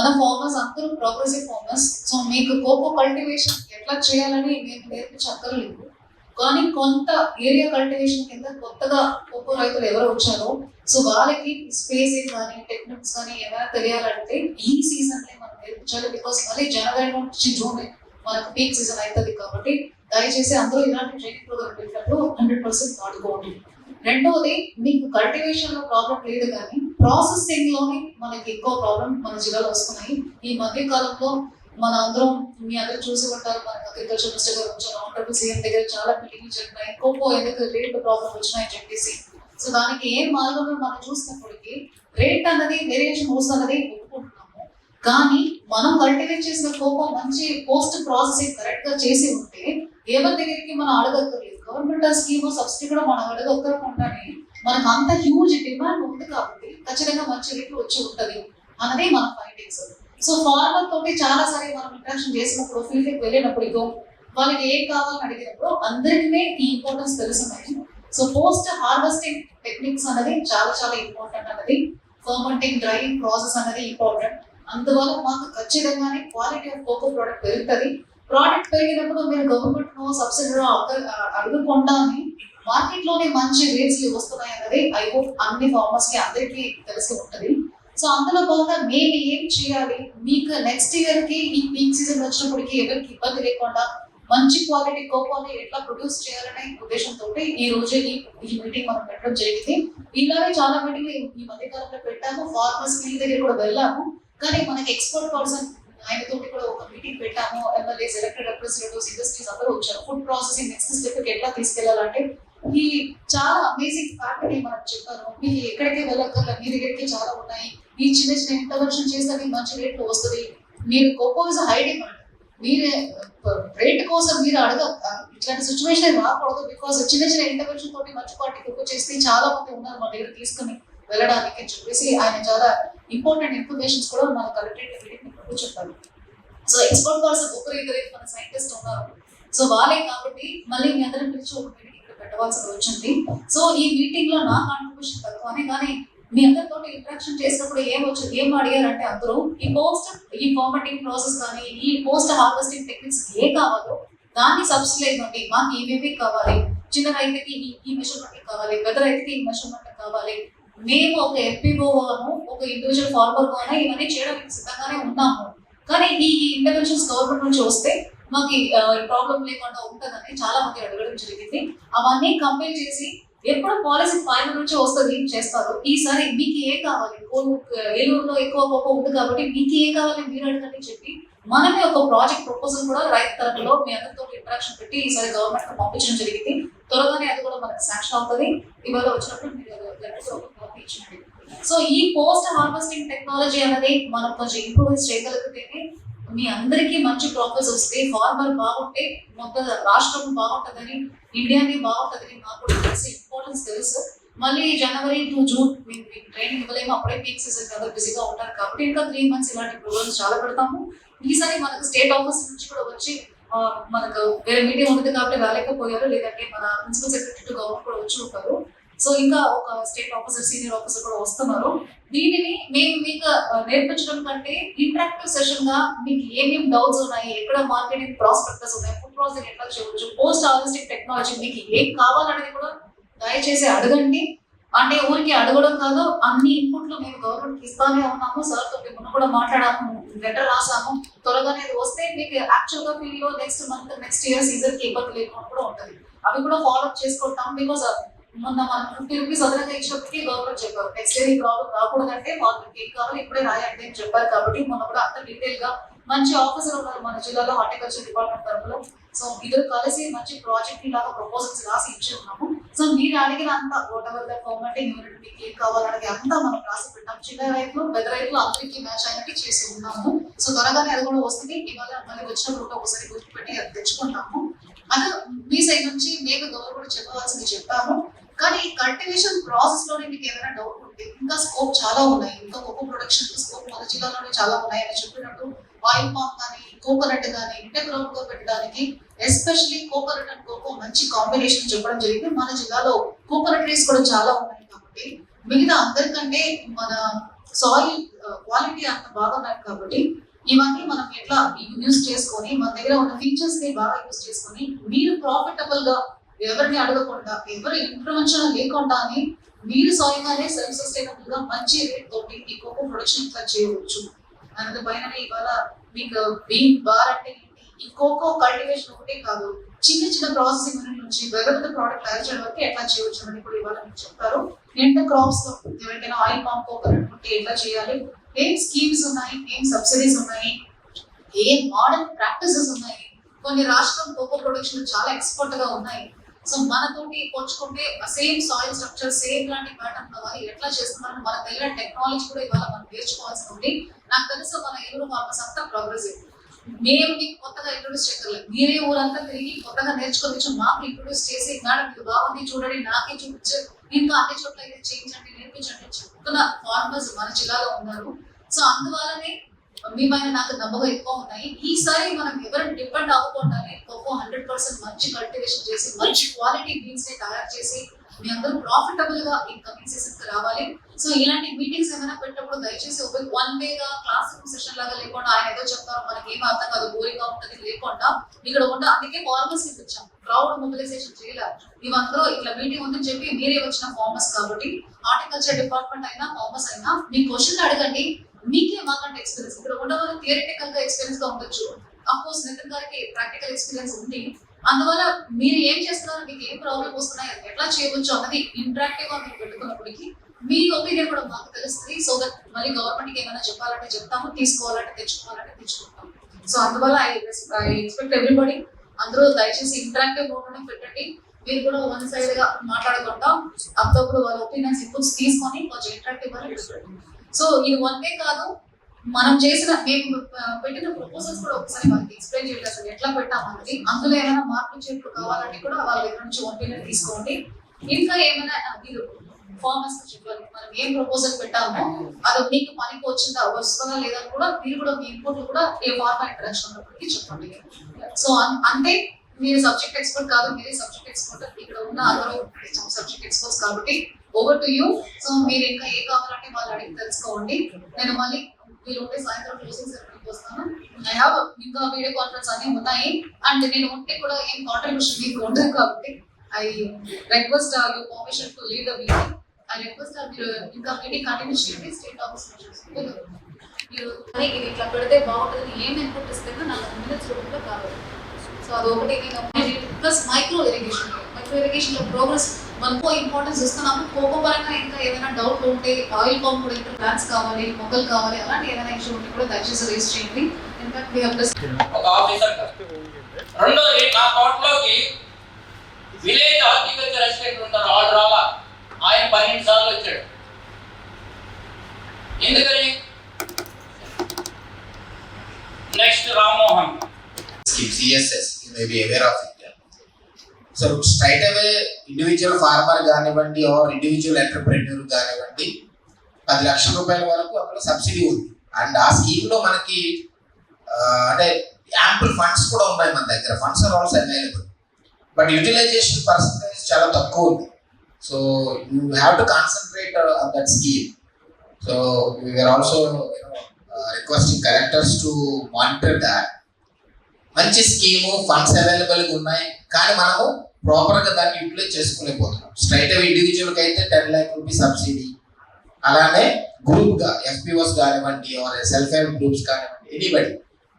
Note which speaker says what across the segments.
Speaker 1: మన ఫార్మర్స్ అందరూ progressive farmers. So మీకు కోకో కల్టివేషన్ ఎట్లా చేయాలని మేము నేర్పించక్కర్లేదు. కానీ కొంత ఏరియా కల్టివేషన్ కింద కొత్తగా కోకో రైతులు ఎవరు వచ్చారో సో వాళ్ళకి స్పేసింగ్ కానీ టెక్నిక్స్ కానీ ఏమైనా తెలియాలంటే ఈ సీజన్ మనం నేర్పించాలి. బికాస్ మళ్ళీ జనవరి నుంచి జూన్ మనకు పీక్ సీజన్ అవుతుంది కాబట్టి దయచేసి అందరూ ఇలాంటి ట్రైనింగ్ ప్రోగ్రామ్ పెట్టినప్పుడు హండ్రెడ్ పర్సెంట్ వాడుకోండి. రెండవది మీకు కల్టివేషన్లో ప్రాబ్లం లేదు కానీ ప్రాసెసింగ్లోనే మనకి ఎక్కువ ప్రాబ్లం మన జిల్లాలో వస్తున్నాయి. ఈ మధ్య కాలంలో మన అందరం మీ అందరూ చూసి ఉంటారు. మన అగ్రికల్చర్ మినిస్టర్ గారు వచ్చారు ఆనరబుల్ సీఎం దగ్గర చాలా మీటింగ్లు జరిగినాయి. కోకో ఎందుకు రేట్ ప్రాబ్లం వచ్చినాయని చెప్పేసి. సో దానికి ఏం మార్గంలో మనం చూసినప్పటికీ రేట్ అన్నది వేరియేషన్ అన్నది ఒప్పుకుంటున్నాము. కానీ మనం కల్టివేట్ చేసిన కోకో మంచి పోస్ట్ ప్రాసెసింగ్ కరెక్ట్గా చేసి ఉంటే ఎవరి దగ్గరికి మనం అడగక్కర్లేదు గవర్నమెంట్ ఆ స్కీమ్ సబ్సిడీ కూడా మనం అడగక్కరకుండానే మనకు అంత హ్యూజ్ డిమాండ్ ఉంది కాబట్టి ఖచ్చితంగా మంచి రేట్లు వచ్చి ఉంటుంది అన్నదే మన ఫైండింగ్స్ సో ఫార్మర్ తోటి చాలా సారి మనం ఇంట్రాక్షన్ చేసినప్పుడు ఫీల్డ్కి వెళ్ళినప్పుడు ఇగో వాళ్ళకి ఏం కావాలని అడిగినప్పుడు అందరికీ ఈ ఇంపార్టెన్స్ తెలుసున్నాయి సో పోస్ట్ హార్వెస్టింగ్ టెక్నిక్స్ అనేది చాలా చాలా ఇంపార్టెంట్ అన్నది. ఫర్మెంటింగ్ డ్రైయింగ్ ప్రాసెస్ అనేది ఇంపార్టెంట్ అందువల్ల మాకు ఖచ్చితంగానే క్వాలిటీ ఆఫ్ కోకో ప్రోడక్ట్ పెరుగుతుంది. ప్రోడక్ట్ పెరిగినప్పుడు మీరు గవర్నమెంట్ సబ్సిడీలో సబ్సిడీ మార్కెట్లోనే మంచి రేట్స్ వస్తున్నాయి అన్నది ఐ హోప్ అన్ని ఫార్మర్స్కి అందరికీ తెలిసి ఉంటది. సో అందులో భాగంగా మేము ఏం చేయాలి? మీకు నెక్స్ట్ ఇయర్కి ఈ పీక్ సీజన్ వచ్చినప్పటికి ఎవరికి ఇబ్బంది లేకుండా మంచి క్వాలిటీ కోకోని ఎట్లా ప్రొడ్యూస్ చేయాలనే ఉద్దేశంతో ఈ రోజు ఈ మీటింగ్ మనం పెట్టడం జరిగింది. ఇలాగే చాలా మీటింగ్ ఈ మధ్య కాలంలో పెట్టాము. ఫార్మర్స్ ఫీల్డ్ దగ్గర కూడా వెళ్ళాము. కానీ మనకి ఎక్స్పర్ట్ పర్సన్ ఆయన తోటి కూడా ఒక మీటింగ్ పెట్టాము. ఎమ్మెల్యేస్ ఎలక్టెడ్ రిప్రజెంటేటివ్స్ ఇండస్ట్రీస్ అందరూ వచ్చారు. ఫుడ్ ప్రాసెసింగ్ నెక్స్ట్ స్టెప్ ఎట్లా తీసుకెళ్ళాలంటే ఈ చాలా అమేజింగ్ ఫ్యాక్ట్ని మనం చెప్పాను మీకు ఎక్కడికి వెళ్ళక్కర్ల మీ దగ్గరికి చాలా ఉన్నాయి. ఈ చిన్న చిన్న ఇంటర్వెన్షన్ చేస్తే మీకు మంచి రేట్లు వస్తుంది. మీరు కోకో ఇస్ హై డిమాండ్ మీరే రేట్ కోసం మీరు అడగ ఇట్లాంటి సిచ్యువేషన్ రాకూడదు బికాస్ చిన్న చిన్న ఇంటర్వెన్షన్ తోటి మంచి పార్టీ కోకో చేస్తే చాలా మంది ఉన్నారు మా దగ్గర తీసుకుని వెళ్ళడానికి చెప్పేసి ఆయన చాలా ఇంపార్టెంట్ ఇన్ఫర్మేషన్స్ కూడా మన కలెక్టరేట్ మీటింగ్ చెప్పాలి సో ఎక్స్పర్ట్ పర్సన్ ఒకరు ఇద్దరు మన సైంటిస్ట్ ఉన్నారు. సో వాళ్ళే కాబట్టి మళ్ళీ మీ అందరం పిలిచి ఒక మీటింగ్ పెట్టవలసి వచ్చింది. సో ఈ మీటింగ్లో నా కాంట్రిబ్యూషన్ తక్కువనే కానీ మీ అందరితో ఇంట్రాక్షన్ చేసినప్పుడు ఏం వచ్చి ఏం అడిగారంటే అందరూ ఈ పోస్ట్ ఈ ఫార్మటింగ్ ప్రాసెస్ కానీ ఈ పోస్ట్ హార్వెస్టింగ్ టెక్నిక్స్ ఏ కావాలో దాన్ని సబ్సిడీ ఇవ్వండి మాకు ఏమేమి కావాలి? చిన్న రైతుకి ఈ ఈ మెషర్మెంట్ కావాలి పెద్ద రైతుకి ఈ మెషర్మెంట్ కావాలి. మేము ఒక ఎఫ్పిఓను ఒక ఇండివిజువల్ ఫార్మర్ గానే ఇవన్నీ చేయడానికి సిద్ధంగానే ఉన్నాము. కానీ ఈ ఇంటర్వెన్షన్స్ గవర్నమెంట్ నుంచి వస్తే మాకు ప్రాబ్లం లేకుండా ఉంటుందని చాలా మంది అడగడం జరిగింది. అవన్నీ కంపేర్ చేసి ఎప్పుడు పాలసీ ఫైనల్ నుంచి వస్తుంది చేస్తారు. ఈసారి మీకు ఏ కావాలి? ఏలూరులో ఎక్కువ గొప్ప ఉంది కాబట్టి మీకు ఏ కావాలి మీరు అడగండి చెప్పి మనమే ఒక ప్రాజెక్ట్ ప్రపోజల్ కూడా రైతు తరపులో మీ అందరితో ఇంటరాక్షన్ పెట్టి ఈసారి గవర్నమెంట్ పంపించడం జరిగింది. త్వరగానే అది కూడా మనకి శాంక్షన్ అవుతుంది. ఇవాళ వచ్చినప్పుడు మీరు ఇచ్చినట్టు సో ఈ పోస్ట్ హార్వెస్టింగ్ టెక్నాలజీ అనేది మనం కొంచెం ఇంప్రూవైజ్ చేయగలిగితేనే మీ అందరికీ మంచి ప్రాఫిట్స్ వస్తే ఫార్మర్ బాగుంటే మొత్తం రాష్ట్రం బాగుంటుందని ఇండియాని బాగుంటుందని నాకు కూడా తెలిసి ఇంపార్టెన్స్ తెలుసు. మళ్ళీ జనవరి టు జూన్ మేము మీకు ట్రైనింగ్ ఇవ్వలేము అప్పుడే పీక్ సీజన్ కదా బిజీగా ఉంటారు కాబట్టి ఇంకా త్రీ మంత్స్ ఇలాంటి ప్రోగ్రామ్స్ చాలా పెడతాము. ఈసారి మనకు స్టేట్ ఆఫీస్ నుంచి కూడా వచ్చి మనకు వేరే మీటింగ్ ఉంది కాబట్టి రాలేకపోయారు లేదంటే మన ప్రిన్సిపల్ సెక్రటరీ టు గవర్నమెంట్ కూడా వచ్చి ఉంటారు. సో ఇంకా ఒక స్టేట్ ఆఫీసర్ సీనియర్ ఆఫీసర్ కూడా వస్తున్నారు. దీనిని మేము మీకు నేర్పించడం కంటే ఇంటరాక్టివ్ సెషన్గా మీకు ఏమేమి డౌట్స్ ఉన్నాయి ఎక్కడ మార్కెటింగ్ ప్రాస్పెక్టర్స్ ఉన్నాయి ఫుడ్ ప్రాసెసింగ్ ఎట్లా చేయవచ్చు పోస్ట్ హార్వెస్టింగ్ టెక్నాలజీ మీకు ఏం కావాలనేది కూడా దయచేసి అడగండి. అంటే ఊరికి అడగడం కాదు అన్ని ఇన్పుట్లు మేము గవర్నమెంట్ ఇస్తానే ఉన్నాము. సార్ తోటి మొన్న కూడా మాట్లాడాము లెటర్ రాసాము త్వరగానే ఇది వస్తే మీకు యాక్చువల్గా ఫీల్డ్లో నెక్స్ట్ మంత్ నెక్స్ట్ ఇయర్ సీజన్కి ఇబ్బంది లేకుండా కూడా ఉంటది. అవి కూడా ఫాలో అప్ చేసుకుంటాం బికాస్ మొన్న మనం ఫిఫ్టీ రూపీస్ అదనంగా ఇచ్చినప్పటికీ గవర్నమెంట్ చెప్పారు. నెక్స్ట్ ఇయర్ ఈ ప్రాబ్లం రాకూడదంటే వాళ్ళకి కేక్ కావాలి ఇప్పుడే రాయండి అని చెప్పారు కాబట్టి మొన్న కూడా అంత డీటెయిల్గా మంచి ఆఫీసర్ ఉన్నారు మన జిల్లాలో హార్టికల్చర్ డిపార్ట్మెంట్ తరఫులో సో ఇద్దరు కలిసి మంచి ప్రాజెక్ట్ లాగా ప్రపోజల్స్ రాసి ఇచ్చి ఉన్నాము సో మీరు అడిగిన అంత whatever the formatting unit కేక్ ఏం కావాలనేది అంతా మనం రాసి పెట్టాం చిన్న రైతులు పెద్ద రైతులు అందరికీ మ్యాచ్ అయినట్టు చేసి ఉన్నాము. సో త్వరగానే అది కూడా వస్తుంది. ఇవాళ మళ్ళీ వచ్చినప్పుడు కూడా ఒకసారి గుర్తుపెట్టి అది తెచ్చుకుంటాము. అది మీ సైడ్ నుంచి మేము గవర్నమెంట్ చెప్పవలసింది చెప్పాము. కానీ ఈ కల్టివేషన్ ప్రాసెస్లోనే మీకు ఏదైనా డౌట్ ఉంటే ఇంకా స్కోప్ చాలా ఉన్నాయి. ఇంకా కోకో ప్రొడక్షన్ స్కోప్ మన జిల్లాలోనే చాలా ఉన్నాయి అని చెప్పినట్టు ఆయిల్ పామ్ కానీ కోకోనట్ కానీ ఇంటర్గ్రౌండ్తో పెట్టడానికి ఎస్పెషల్లీ కోకోనట్ అండ్ కోకో మంచి కాంబినేషన్ చెప్పడం జరిగింది. మన జిల్లాలో కోకోనట్ ట్రీస్ కూడా చాలా ఉన్నాయి కాబట్టి మిగతా అందరికంటే మన సాయిల్ క్వాలిటీ uh, అంత బాగున్నాయి కాబట్టి ఇవన్నీ మనం ఎట్లా యూజ్ చేసుకొని మన దగ్గర ఉన్న ఫీచర్స్ని బాగా యూజ్ చేసుకొని మీరు ప్రాఫిటబుల్గా ఎవరిని అడగకుండా ఎవరి ఇంటర్వెన్షన్ లేకుండా అని మీరు స్వయంగానే సెల్ఫ్ సస్టైనబుల్గా మంచి రేట్ తోటి ఈ కోకో ప్రొడక్షన్ ఇట్లా చేయవచ్చు. అనేది పైన ఇవాళ మీకు బీన్ బార్ అంటే ఏంటి? ఈ కోకో కల్టివేషన్ ఒకటే కాదు చిన్న చిన్న ప్రాసెసింగ్ యూనిట్ నుంచి వెదర్ ప్రోడక్ట్ తయారు చేయడం వరకు ఎట్లా చేయవచ్చు అని కూడా ఇవాళ మీకు చెప్తారు. ఎంత క్రాప్స్లో ఎవరికైనా ఆయిల్ పంప్ కోకోనట్ ఉంటే ఎట్లా చేయాలి? ఏం స్కీమ్స్ ఉన్నాయి? ఏం సబ్సిడీస్ ఉన్నాయి? ఏం మోడల్ ప్రాక్టీసెస్ ఉన్నాయి? కొన్ని రాష్ట్రం కోకో ప్రొడక్షన్ చాలా ఎక్స్పర్ట్గా ఉన్నాయి. సో మనతోటి పోల్చుకుంటే సేమ్ సాయిల్ స్ట్రక్చర్ సేమ్ లాంటి ప్యాటర్న్ వాళ్ళు ఎట్లా చేస్తున్నారు మన దగ్గర టెక్నాలజీ కూడా ఇవాళ మనం నేర్చుకోవాల్సి ఉంది. నాకు తెలుసు మన ఎదురు ఫార్మర్స్ అంతా ప్రోగ్రెసివ్ మేము మీకు కొత్తగా ఇంట్రొడ్యూస్ చేయగలం మీరే ఊరంతా తిరిగి కొత్తగా నేర్చుకోవచ్చు. మాకు ఇంట్రొడ్యూస్ చేసి మేడం మీకు బాగుంది చూడండి నాకే చూపించు. ఇంకా అన్ని చోట్ల ఇది చేయించండి నేర్పించండి చెప్తున్న ఫార్మర్స్ మన జిల్లాలో ఉన్నారు. సో అందువల్లనే మీ పైన నాకు నమ్మకం ఎక్కువ ఉన్నాయి. ఈసారి మనం ఎవరు డిపెండ్ అవ్వకుండానే కోకో హండ్రెడ్ పర్సెంట్ మంచి కల్టివేషన్ చేసి మంచి క్వాలిటీ బీన్స్ని తయారు చేసి మీ అందరూ ప్రాఫిటబుల్గా ఈ కమింగ్ సీజన్కి రావాలి. సో ఇలాంటి మీటింగ్స్ ఏమైనా పెట్టినప్పుడు దయచేసి ఒక వన్ వే గా క్లాస్ రూమ్ సెషన్ లాగా లేకుండా ఆయన ఏదో చెప్తారో మనకి ఏం అర్థం కాదు బోరింగ్గా ఉంటుంది లేకుండా ఇక్కడ ఉంటా అందుకే ఫార్మర్స్కి ఇచ్చాం క్రౌడ్ మొబిలైజేషన్ చేయలేదు మేమందరూ ఇట్లా మీటింగ్ ఉందని చెప్పి మీరే వచ్చిన ఫార్మర్స్ కాబట్టి హార్టికల్చర్ డిపార్ట్మెంట్ అయినా ఫార్మర్స్ అయినా మీ క్వశ్చన్ అడగండి. మీకే మాకంటే ఎక్స్పీరియన్స్ ఇక్కడ ఉండవల్ల థియరిటికల్గా ఎక్స్పీరియన్స్గా ఉండొచ్చు. అఫ్ కోర్స్ నితిన్ గారికి ప్రాక్టికల్ ఎక్స్పీరియన్స్ ఉంది. అందువల్ల మీరు ఏం చేస్తున్నారు? మీకు ఏం ప్రాబ్లం వస్తున్నాయి? ఎట్లా చేయవచ్చు అన్నది ఇంటరాక్టివ్గా మీరు పెట్టుకున్నప్పటికీ మీ ఒపీనియన్ కూడా మాకు తెలుస్తుంది. సో దట్ మళ్ళీ గవర్నమెంట్కి ఏమైనా చెప్పాలంటే చెప్తాము తీసుకోవాలంటే తెచ్చుకోవాలంటే తెచ్చుకుంటాం సో అందువల్ల ఐ ఐ ఎక్స్పెక్ట్ ఎవ్రీబడి అందరూ దయచేసి ఇంటరాక్టివ్ మోడ్ పెట్టండి. మీరు కూడా వన్ సైడ్గా మాట్లాడకుండా అప్పుడప్పుడు వాళ్ళ ఒపీనియన్స్ ఇన్పుట్స్ తీసుకొని కొంచెం ఇంటరాక్టివ్గా సో ఇది వన్ వే కాదు. మనం చేసిన మేము పెట్టిన ప్రపోజల్స్ కూడా ఒకసారి వాళ్ళకి ఎక్స్ప్లెయిన్ చేయాలి అసలు ఎట్లా పెట్టామన్నది అందులో ఏమైనా మార్పు చేర్పులు కావాలంటే కూడా వాళ్ళ దగ్గర నుంచి ఒపీనియన్ తీసుకోండి. ఇంకా ఏమైనా మీరు ఫార్మర్స్ చెప్పాలి. మనం ఏం ప్రపోజల్ పెట్టామో అది మీకు పనికి వచ్చిందా వస్తుందా లేదా కూడా మీరు కూడా మీ ఇన్పుట్లు కూడా ఏ ఫార్మర్ ఇంటరాక్షన్ ఉన్నప్పటికీ చెప్పండి. సో అన్- అంటే మీరు సబ్జెక్ట్ ఎక్స్పర్ట్ కాదు మీరే సబ్జెక్ట్ ఎక్స్పర్ట్ ఇక్కడ ఉన్న అందరూ సబ్జెక్ట్ ఎక్స్పర్ట్స్ కాబట్టి ఓవర్ టు యూ సో మీరు ఇంకా ఏ కావాలంటే వాళ్ళు అడిగి తెలుసుకోండి. నేను మళ్ళీ మీరు ఉంటే సాయంత్రం క్లోజింగ్ సెరమనీకి వస్తాను. ఐ హావ్ ఇంకా వీడియో కాన్ఫరెన్స్ అన్ని ఉన్నాయి. అండ్ నేను ఉంటే కూడా ఏం కాంట్రిబ్యూషన్ మీకు ఉండదు కాబట్టి I request you permission to leave the meeting I request మీరు ఇంకా మీటింగ్ కంటిన్యూ చేయండి. స్టేట్ ఆఫీస్ మీరు ఇది ఇట్లా పెడితే బాగుంటుంది. ఏం ఇన్పుట్ ఇస్తే నాకు మినిట్స్ రూపంలో కావాలి. సో అదొకటి నేను ప్లస్ మైక్రో ఇరిగేషన్ మైక్రో ఇరిగేషన్లో ప్రోగ్రెస్ మనకు ఇంపార్టెన్స్ ఇస్తున్నాము కోకో పరంగా ఇంకా ఏదైనా డౌట్ ఉంటే ఆయిల్ పంప్ కూడా ఇంకా ప్లాన్స్ కావాలి మొక్కలు కావాలి అలాంటి ఏదైనా ఇష్యూ ఉంటే కూడా దయచేసి రేస్ చేయండి.
Speaker 2: ఒక ఆఫీసర్ రెండోది నా తోటలోకి విలేజ్ హార్టికల్చర్ అసిస్టెంట్ ఉంటారు ఆర్డర్ రాలా ఆయన పన్నెండు సార్లు వచ్చాడు. ఎందుకని? Next Rammohan.
Speaker 3: Schemes, ESS, you may be aware of it. So straight away individual farmer కానివ్వండి ఆర్ ఇండివిజువల్ ఎంటర్ప్రెన్యూర్ కానివ్వండి పది లక్షల రూపాయల వరకు అక్కడ సబ్సిడీ ఉంది. అండ్ ఆ స్కీమ్లో మనకి అంటే యాంపుల్ ఫండ్స్ కూడా ఉన్నాయి మన దగ్గర. Funds are also available but utilisation percentage చాలా తక్కువ ఉంది. So you have to concentrate on that scheme so we are also requesting collectors to monitor that మంచి స్కీము ఫండ్స్ అవైలబుల్గా ఉన్నాయి. కానీ మనము ప్రాపర్గా దాన్ని యూటిలైజ్ చేసుకోలేకపోతున్నాం. స్ట్రైట్ అవి ఇండివిజువల్ అయితే టెన్ ల్యాక్ రూపీస్ సబ్సిడీ. అలానే గ్రూప్గా ఎఫ్పిఓస్ కానివ్వండి సెల్ఫ్ హెల్ప్ గ్రూప్స్ కానివ్వండి ఎనీబడి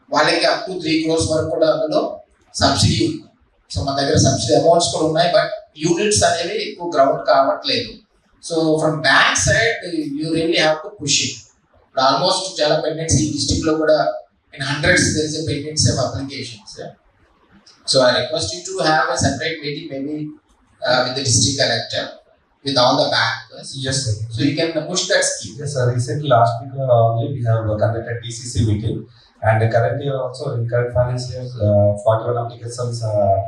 Speaker 3: వాళ్ళకి అప్ టు త్రీ క్రోర్స్ వరకు కూడా అందులో సబ్సిడీ ఉంది. సో మన దగ్గర సబ్సిడీ అమౌంట్స్ కూడా ఉన్నాయి బట్ యూనిట్స్ అనేవి ఎక్కువ గ్రౌండ్ కావట్లేదు. So from bank side you really have to push it ఇప్పుడు ఆల్మోస్ట్ చాలా పెండెంట్స్ ఈ డిస్టిక్లో కూడా in hundreds there is a pendants of applications. Yeah? So I request you to have a separate meeting maybe uh, with the district collector, with all the bankers.
Speaker 4: Yes, sir.
Speaker 3: So you can push that scheme.
Speaker 4: Yes, sir. Recently, last week uh, only, we have conducted TCC meeting, and currently also in current financial year, uh, 41 applications uh,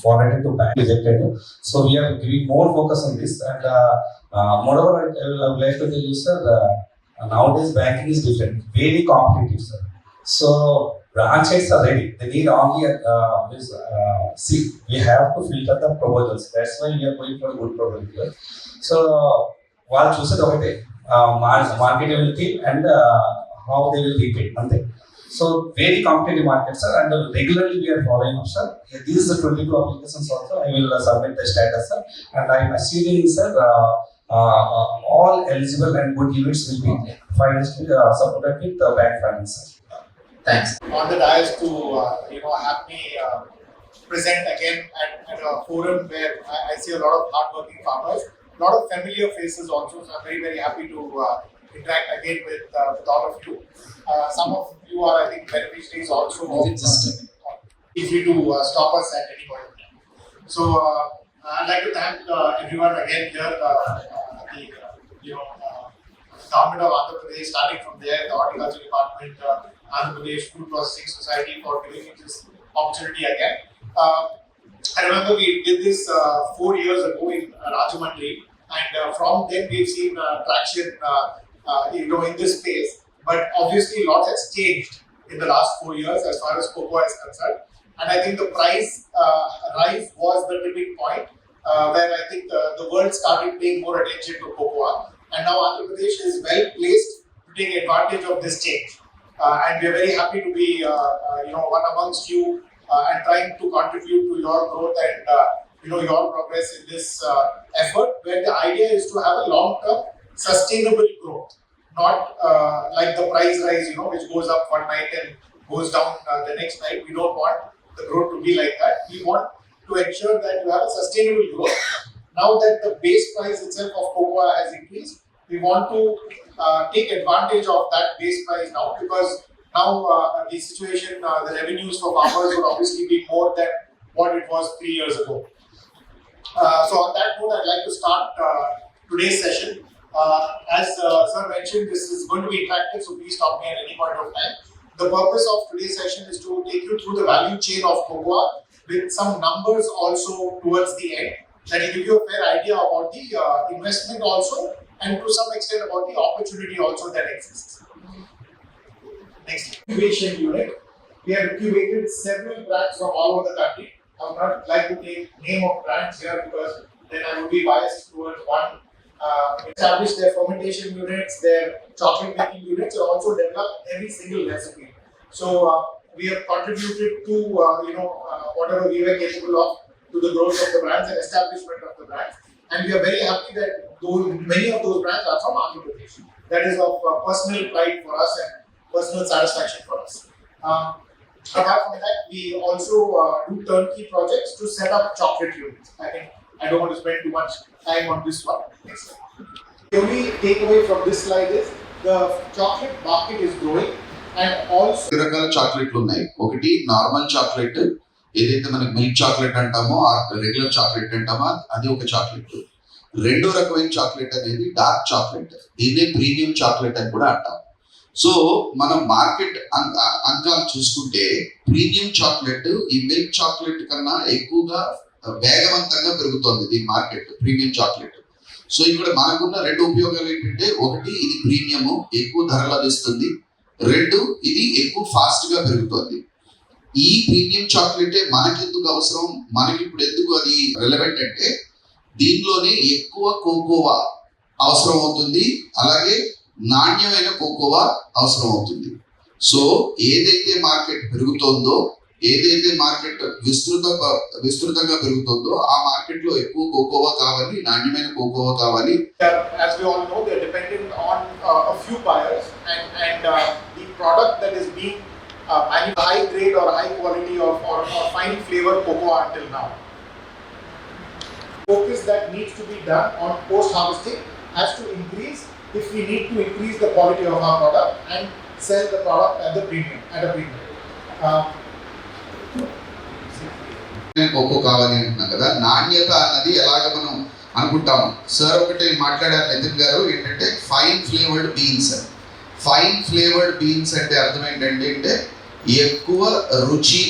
Speaker 4: forwarded to bank rejected. So we are giving more focus on this, and uh, uh, moreover, I, I would like to tell you, sir, uh, nowadays banking is different, very competitive, sir. So branch heads are ready. They need only uh, this, uh, see. We have to filter the proposals. That's why we are going for good proposal. So వాళ్ళు చూసేది ఒకటే uh, mar- marketability and uh, how they will repay అంతే so very competitive market sir and regularly we are following up sir this is the 22 applications also i will uh, submit the status sir and i am assuming sir uh, uh, uh, all eligible and good units will
Speaker 3: Thanks.
Speaker 5: On the dais to uh, you know have me uh, present again at, at, a forum where I, I, see a lot of hardworking farmers, a lot of familiar faces also. So I'm very very happy to uh, interact again with, uh, with all of you. Uh, some of you are I think beneficiaries also. Uh, if uh, do uh, stop us at any point. So uh, I'd like to thank uh, everyone again here. Uh, uh, the, uh, you know, uh, government of Andhra Pradesh, starting from there, the horticulture department. Uh, Andhra Pradesh Food Processing Society for giving me this opportunity again. Uh, I remember we did this uh, four years ago in Rajahmundry, and uh, from then we've seen uh, traction, uh, uh, you know, in this space. But obviously, a lot has changed in the last four years as far as cocoa is concerned. And I think the price uh, rise was the tipping point uh, where I think the, the world started paying more attention to cocoa. And now Andhra Pradesh is well placed to take advantage of this change. Uh, and we are very happy to be, uh, uh, you know, one amongst you and trying to contribute to your growth and, you know, your progress in this effort where the idea is to have a long-term sustainable growth, not like the price rise, you know, which goes up one night and goes down the next night. We don't want the growth to be like that. We want to ensure that you have a sustainable growth. Now that the base price itself of cocoa has increased, we want to uh, take advantage of that base price now because now uh, the situation, uh, the revenues for farmers would obviously be more than what it was three years ago. Uh, so on that note, I'd like to start uh, today's session. Uh, as sir mentioned, this is going to be interactive, so please stop me at any point of time. The purpose of today's session is to take you through the value chain of cocoa with some numbers also towards the end that will give you a fair idea about the investment also and to some extent about the opportunity also that exists. Next, incubation unit. We have incubated several brands from all over the country. I would not like to take name of brands here because then I would be biased towards one. Uh, establish their fermentation units, their chocolate making units, and also develop every single recipe. So uh, we have contributed to uh, you know uh, whatever we were capable of to the growth of the brands and establishment of the brands. And we are very happy that those, many of those brands are from Andhra Pradesh. That is of uh, personal pride for us and personal satisfaction for us. Um, apart from that, we also uh, do turnkey projects to set up chocolate units. I think I don't want to spend too much time on this one. Next slide. The only takeaway from this slide is the chocolate market is growing and also
Speaker 6: రెండు రకాల చాక్లెట్లు ఉన్నాయి ఒకటి normal chocolate ఏదైతే మనకి milk chocolate అంటామో ఆ regular chocolate అంటామో అది ఒక చాక్లెట్ రెండో రకమైన చాక్లెట్ అనేది డార్క్ చాక్లెట్ దీన్నే ప్రీమియం చాక్లెట్ అని కూడా అంటాం. సో మనం మార్కెట్ అంకాలు చూసుకుంటే ప్రీమియం చాక్లెట్ ఈ మిల్క్ చాక్లెట్ కన్నా ఎక్కువగా వేగవంతంగా పెరుగుతోంది దీని మార్కెట్ ప్రీమియం చాక్లెట్ సో ఇక్కడ మనకున్న రెండు ఉపయోగాలు ఏంటంటే ఒకటి ఇది ప్రీమియము ఎక్కువ ధర లభిస్తుంది రెండు ఇది ఎక్కువ ఫాస్ట్గా పెరుగుతుంది. ఈ ప్రీమియం చాక్లెటే మనకెందుకు అవసరం? మనకి ఇప్పుడు ఎందుకు అది రిలవెంట్ అంటే దీనిలోనే ఎక్కువ కోకోవా అవసరం అవుతుంది. అలాగే నాణ్యమైన కోకోవా అవసరం అవుతుంది. సో ఏదైతే మార్కెట్ పెరుగుతోందో ఏదైతే మార్కెట్ విస్తృత విస్తృతంగా పెరుగుతుందో ఆ మార్కెట్లో ఎక్కువ కోకోవా కావాలి నాణ్యమైన కోకోవా కావాలి.
Speaker 5: Uh, as we all know, dependent on uh, a few buyers, and and uh, the product that is being uh, manu- high grade or high quality or, or, or fine flavor cocoa until now. Focus that needs to be done on post harvesting has to increase if we need to increase the quality of our product and sell the product at the premium at a premium. Uh,
Speaker 6: cocoa కావాలి అంటున్నాం కదా నాణ్యత అన్నది ఎలాగ మనం అనుకుంటాము sir ఒకటి మాట్లాడారు నితిన్ గారు ఏంటంటే fine flavoured beans fine flavoured beans అంటే అర్థం ఏంటంటే అంటే ఎక్కువ రుచి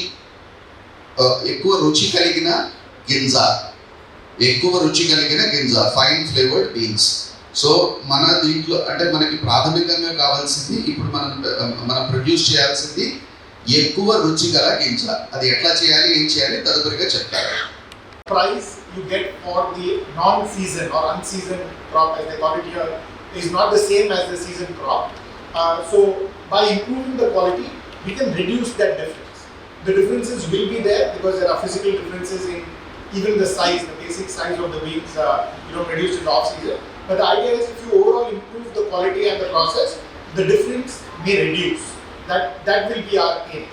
Speaker 6: ఎక్కువ రుచి కలిగిన గింజ. ఎక్కువ రుచి కలిగిన గింజ ఫైన్ ఫ్లేవర్డ్ బీన్స్ సో మన దీంట్లో అంటే మనకి ప్రాథమికంగా కావాల్సింది ఇప్పుడు మనం మనం ప్రొడ్యూస్ చేయాల్సింది ఎక్కువ రుచి గల గింజ. అది ఎట్లా చేయాలి ఏం చేయాలి తదుపరిగా చెప్తారు
Speaker 5: price you get for the non season or on season crop they call it here is not the same as the season crop. Uh, so by improving the we can reduce that difference. The differences will be there because there are physical differences in even the size, the basic size of the wings, uh, you know, produced in the off season. But the idea is if you overall improve the quality and the process, the difference may reduce. That that will be our aim.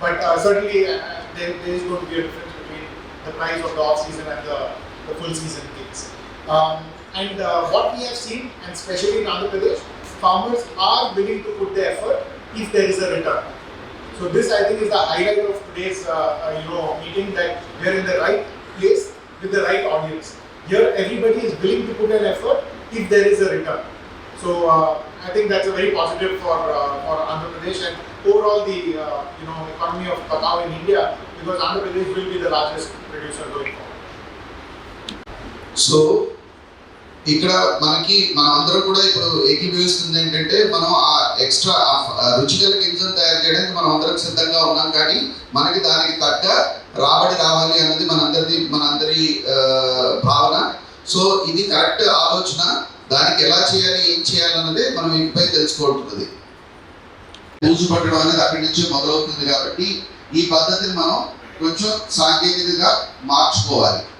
Speaker 5: But uh, certainly uh, there, there is going to be a difference between the price of the off season and the, the full season things. Um, and uh, what we have seen, and especially in Andhra Pradesh, farmers are willing to put the effort if there is a return. So this I think is the highlight of today's uh, uh, you know meeting that we are in the right place with the right audience. Here everybody is willing to put an effort if there is a return. So uh, I think that's a very positive for uh, for Andhra Pradesh and overall the uh, you know economy of cacao in India because Andhra Pradesh will be the largest producer going forward.
Speaker 6: So ఇక్కడ మనకి మన అందరం కూడా ఇప్పుడు ఏకీభవిస్తుంది ఏంటంటే మనం ఆ extra రుచిగల గింజలు తయారు చేయడానికి మనం అందరం సిద్ధంగా ఉన్నాం కానీ మనకి దానికి తగ్గ రాబడి రావాలి అన్నది మనందరిది మనందరి భావన. సో ఇది కరెక్ట్ ఆలోచన. దానికి ఎలా చేయాలి ఏం చేయాలి అన్నదే మనం ఇంటిపై తెలుసుకోవాల్సింది. పూజు పట్టడం అనేది అక్కడి నుంచి మొదలవుతుంది కాబట్టి ఈ పద్ధతిని మనం కొంచెం సాంకేతికంగా మార్చుకోవాలి.